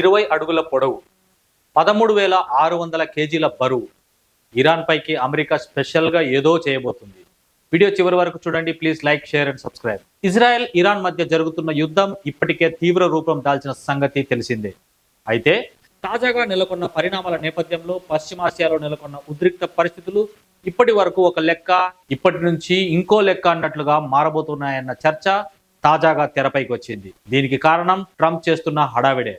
ఇరవై అడుగుల పొడవు పదమూడు వేల ఆరు వందల కేజీల బరువు. ఇరాన్ పైకి అమెరికా స్పెషల్గా ఏదో చేయబోతుంది. వీడియో చివరి వరకు చూడండి please like share and subscribe. Israel Iran మధ్య జరుగుతున్న యుద్ధం ఇప్పటికే తీవ్ర రూపం దాల్చిన సంగతి తెలిసిందే. అయితే తాజాగా నెలకొన్న పరిణామాల నేపథ్యంలో పశ్చిమాసియాలో నెలకొన్న ఉద్రిక్త పరిస్థితులు ఇప్పటి వరకు ఒక లెక్క ఇప్పటి నుంచి ఇంకో లెక్క అన్నట్లుగా మారబోతున్నాయన్న చర్చ తాజాగా తెరపైకి వచ్చింది. దీనికి కారణం ట్రంప్ చేస్తున్న హడావిడే.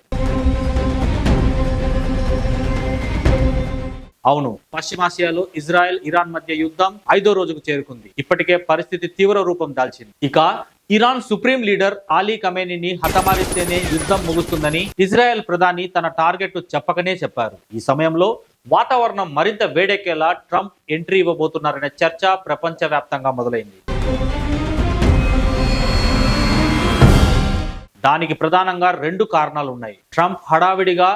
అవును. పశ్చిమాసియాలో ఇజ్రాయెల్ ఇరాన్ మధ్య యుద్ధం ఐదో రోజుకు చేరుకుంది. ఇప్పటికే పరిస్థితి తీవ్ర రూపం దాల్చింది. ఇక ఇరాన్ సుప్రీం లీడర్ ఆలీ కమేనీని హతమారిస్తేనే యుద్ధం ముగుస్తుందని ఇజ్రాయెల్ ప్రధాని తన టార్గెట్ చెప్పకనే చెప్పారు. ఈ సమయంలో వాతావరణం మరింత వేడెక్కేలా ట్రంప్ ఎంట్రీ ఇవ్వబోతున్నారనే చర్చ ప్రపంచవ్యాప్తంగా మొదలైంది. దానికి ప్రధానంగా రెండు కారణాలు ఉన్నాయి ట్రంప్ హడావిడిగా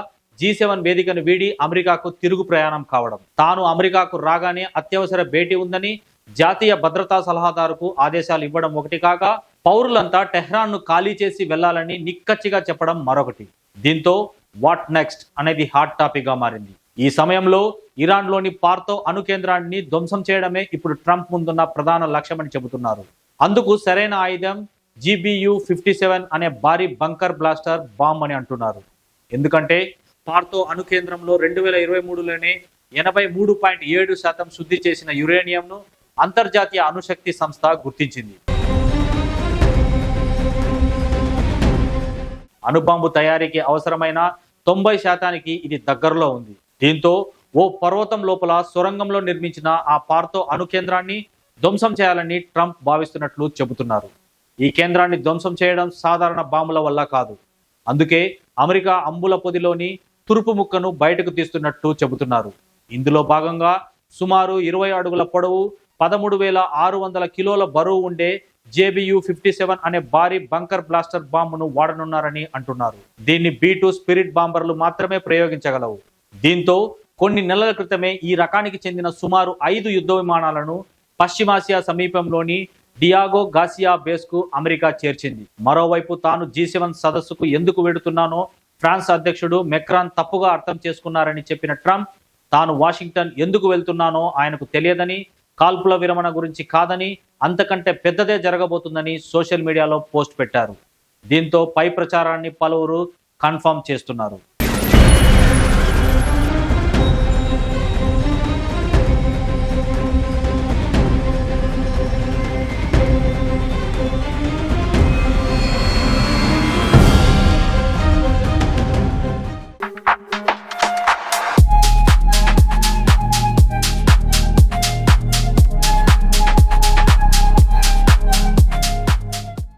జీ సెవెన్ వేదికను వీడి అమెరికాకు తిరుగు ప్రయాణం కావడం. తాను అమెరికాకు రాగానే అత్యవసర భేటీ ఉందని జాతీయ భద్రతా సలహాదారుకు ఆదేశాలు ఇవ్వడం ఒకటి కాగా పౌరులంతా టెహ్రాన్ను ఖాళీ చేసి వెళ్ళాలని నిక్కచ్చిగా చెప్పడం మరొకటి. దీంతో వాట్ నెక్స్ట్ అనేది హాట్ టాపిక్గా మారింది. ఈ సమయంలో ఇరాన్లోని పార్తో అణు కేంద్రాన్ని ధ్వంసం చేయడమే ఇప్పుడు ట్రంప్ ముందున్న ప్రధాన లక్ష్యమని చెబుతున్నారు. అందుకు సరైన ఆయుధం జీబీయు ఫిఫ్టీ సెవెన్ అనే భారీ బంకర్ బ్లాస్టర్ బాంబ్ అని అంటున్నారు. ఎందుకంటే పార్తో అణు కేంద్రంలో రెండు వేల ఇరవై మూడులోనే ఎనభై మూడు పాయింట్ ఏడు శాతం శుద్ధి చేసిన యురేనియంను అంతర్జాతీయ అణుశక్తి సంస్థ గుర్తించింది. అణుబాంబు తయారీకి అవసరమైన తొంభై శాతానికి ఇది దగ్గరలో ఉంది. దీంతో ఓ పర్వతం లోపల సొరంగంలో నిర్మించిన ఆ పార్తో అణు కేంద్రాన్ని ధ్వంసం చేయాలని ట్రంప్ భావిస్తున్నట్లు చెబుతున్నారు. ఈ కేంద్రాన్ని ధ్వంసం చేయడం సాధారణ బాంబుల వల్ల కాదు. అందుకే అమెరికా అంబుల పొదిలోని తురుపు ముక్కను బయటకు తీస్తున్నట్టు చెబుతున్నారు. ఇందులో భాగంగా సుమారు ఇరవై అడుగుల పొడవు పదమూడు వేల ఆరు వందల కిలోల బరువు ఉండే జేబియు ఫిఫ్టీ సెవెన్ అనే భారీ బంకర్ బ్లాస్టర్ బాంబును వాడనున్నారని అంటున్నారు. దీన్ని బీ టూ స్పిరిట్ బాంబర్లు మాత్రమే ప్రయోగించగలవు. దీంతో కొన్ని నెలల క్రితమే ఈ రకానికి చెందిన సుమారు ఐదు యుద్ధ విమానాలను పశ్చిమాసియా సమీపంలోని డియాగో గాసియా బేస్కు అమెరికా చేర్చింది. మరోవైపు తాను జీ సెవెన్ సదస్సుకు ఎందుకు వెడుతున్నానో ఫ్రాన్స్ అధ్యక్షుడు మెక్రాన్ తప్పుగా అర్థం చేసుకున్నారని చెప్పిన ట్రంప్ తాను వాషింగ్టన్ ఎందుకు వెళ్తున్నానో ఆయనకు తెలియదని కాల్పుల విరమణ గురించి కాదని అంతకంటే పెద్దదే జరగబోతుందని సోషల్ మీడియాలో పోస్ట్ పెట్టారు. దీంతో పై ప్రచారాన్ని పలువురు కన్ఫర్మ్ చేస్తున్నారు.